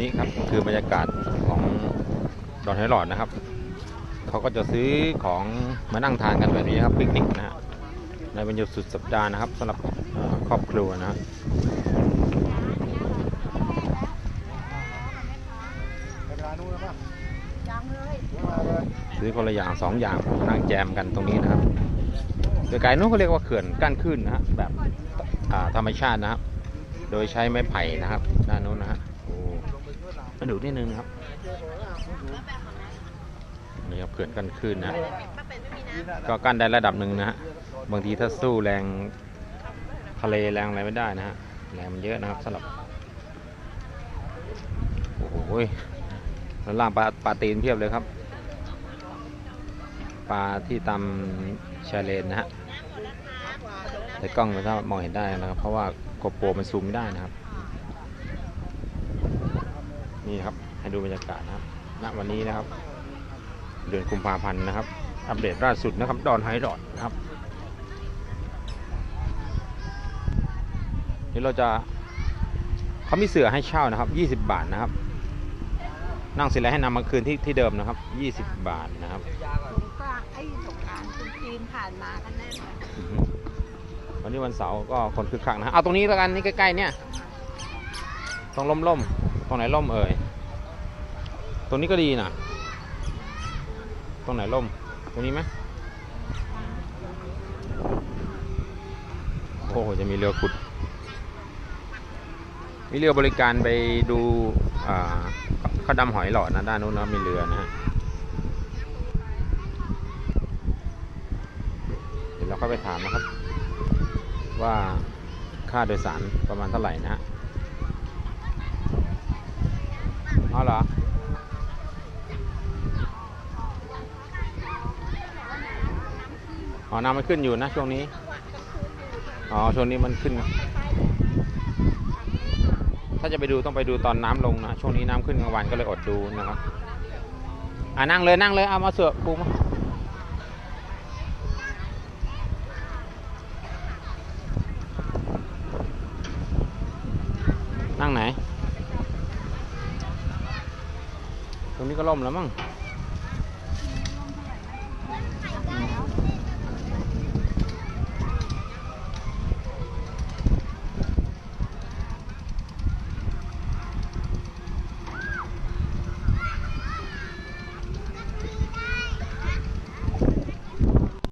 นี้ครับคือบรรยากาศของดอนไหหลอดนะครับเขาก็จะซื้อของมานั่งทานกันแบบนี้ครับปิกนิกนะฮะในวันหยุดสุดสัปดาห์นะครับสำหรับครอบครัวนะฮะซื้อคนละอย่างสองอย่างนั่งแจมกันตรงนี้นะครับโดยไกลนู้นเขาเรียกว่าเขื่อนกั้นขึ้นนะฮะแบบธรรมชาตินะครับโดยใช้ไม้ไผ่นะครับด้านนู้นนะฮะ โอ้มาดูนิดนึงนะครับนี่ครับเขื่อนกั้นขึ้นนะก็กั้นได้ระดับหนึ่งนะฮะบางทีถ้าสู้แรงทะเลแรงอะไรไม่ได้นะฮะแรงมันเยอะนะครับสำหรับโอ้โหแล้วล่างปลาปลาตีนเพียบเลยครับ ปลาที่ตามชายเลนนะฮะแต่กล้องมันถ้ามองเห็นได้นะครับ เพราะว่าโกโปรมันซูมไม่ได้นะครับ นี่ครับ ให้ดูบรรยากาศนะครับณวันนี้นะครับ เดือนกุมภาพันธ์นะครับ อัปเดตล่าสุดนะครับ ดอนไฮดอดนะครับนี่เราจะเขามีเสือให้เช่านะครับ 20 บาทนะครับ นั่งเสร็จแล้วให้นำมาคืนที่ที่เดิมนะครับ 20 บาทนะครับสงกรานต์ไอ้สงกรารคนจีนผ่านมากันแน่นเลยอือฮึวันนี้วันเสาร์ก็คนคึกคักนะเอาตรงนี้แล้วกันนี่ใกล้ๆเนี่ยตรงล่มๆ ตรงไหนล่มเอ่ย ตรงนี้ก็ดีนะตรงไหนล่ม ตรงนี้ไหมโอ้โหจะมีเรือขุด มีเรือบริการไปดูอ่าเขาดำหอยหลอดนะด้านนู้นนะมีเรือนะฮะเดี๋ยวเราก็ไปถามนะครับ ว่าค่าโดยสารประมาณเท่าไหร่นะฮะ เอเหรออ๋อน้ำมันขึ้นอยู่นะช่วงนี้ อ๋อ ช่วงนี้มันขึ้น ถ้าจะไปดูต้องไปดูตอนน้ำลงนะ ช่วงนี้น้ำขึ้นกลางวันก็เลยอดดูนะครับ อ่านั่งเลยนั่งเลยเอามาเสือกปูมานั่งไหน ต รงนี้ก็ล่มแล้วมั้ง